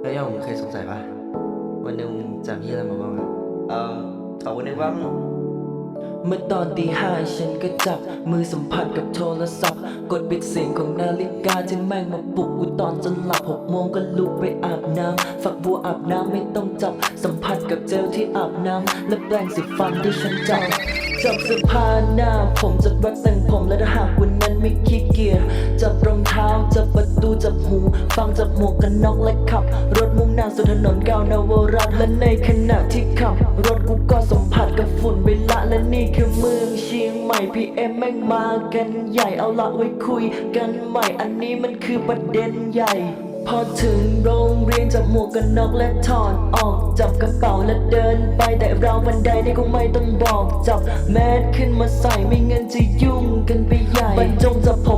แล้วย่องเคยสงสัยปะวันหนึ่งมึงจำที่อะไรมาบ้างอะเออขอวันหนึ่งบ้างเมื่อตอนตีห้าฉันก็จับ มือสัมผัสกับโทรศัพท์ กดปิดเสียงของนาฬิกาที่แม่งมาปลุกกูตอนจะหลับหกโมงก็ลุกไปอาบน้ำฝักบัวอาบน้ำไม่ต้องจับ สัมผัสกับเจลที่อาบน้ำและแปรงสีฟันที่ฉันจับจับเสื้อผ้าหน้าผมจับแว็กซ์แต่ง จับประตูจับหู ฟังจับหมวกกันน็อกและขับ รถมุ่งหน้าสู่ถนนก้าวนวรัตและในขณะที่ขับ รถกูก็สัมผัสกับฝุ่นไปละและนี่คือเมืองเชียงใหม่พีเอ็มแม่งมากันใหญ่เอาละไว้คุยกันใหม่อันนี้มันคือประเด็นใหญ่พอถึงโรงเรียนจับหมวกกันน็อกและถอดออกจับกระเป๋าและเดินไปแต่เราวบันไดนี่คงไม่ต้องบอก จับแมสขึ้นมาใส่ไม่งั้นจะยุ่งกันไปใหญ่บรรจงจับผม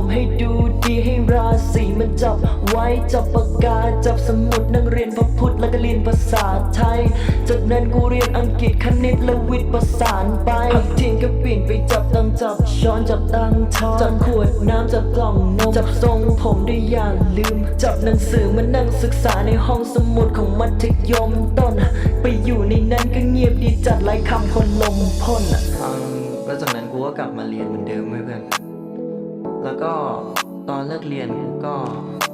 มันจับไว้จับปากกาจับสมุดนั่งเรียนพระพุทธแล้วก็เรียนภาษาไทย จากนั้นกูเรียนอังกฤษคณิตและวิทย์ประสานไปพักเที่ยงก็ปลี่นไปจับตังจับช้อนจับตังช้อนจับขวดน้ำจับกล่องนมจับทรงผมได้อย่างลืม จับหนังสือมานั่งศึกษาในห้องสมุดของมัธยมต้น ไปอยู่ในนั้นก็เงียบดีจัดไรคำคนลมพ่นอะแล้วจากนั้นกูก็กลับมาเรียนเหมือนเดิมเพื่อนแล้วก็ ตอนเลิกเรียนก็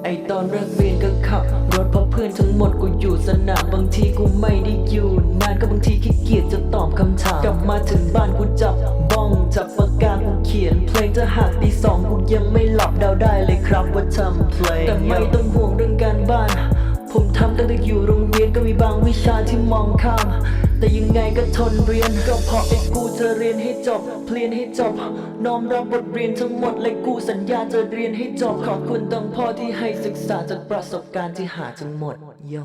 ไอตอนเลิกเรียนก็ขับรถเพราะเพื่อนทั้งหมดกูอยู่สนามบางทีกูไม่ได้อยู่นานก็บางทีขี้เกียจจะตอบคำถาม กลับมาถึงบ้านกูจับบ้องจับปากกากูเขียน เพลงจะหักตีสองกูยังไม่หลับเดาได้เลยครับว่าทำเพลงแต่ไม่ต้องห่วงเรื่องการบ้าน ผมทำตั้งแต่อยู่โรง มีบางวิชาที่มองข้าม แต่ยังไงก็ทนเรียน ก็เพราะไอ้กูจะเรียนให้จบเพลียนให้จบ น้อมรับบทเรียนทั้งหมดและกูสัญญาจะเรียนให้จบ ขอบคุณตังพ่อที่ให้ศึกษาจากประสบการณ์ที่หาทั้งหมดโย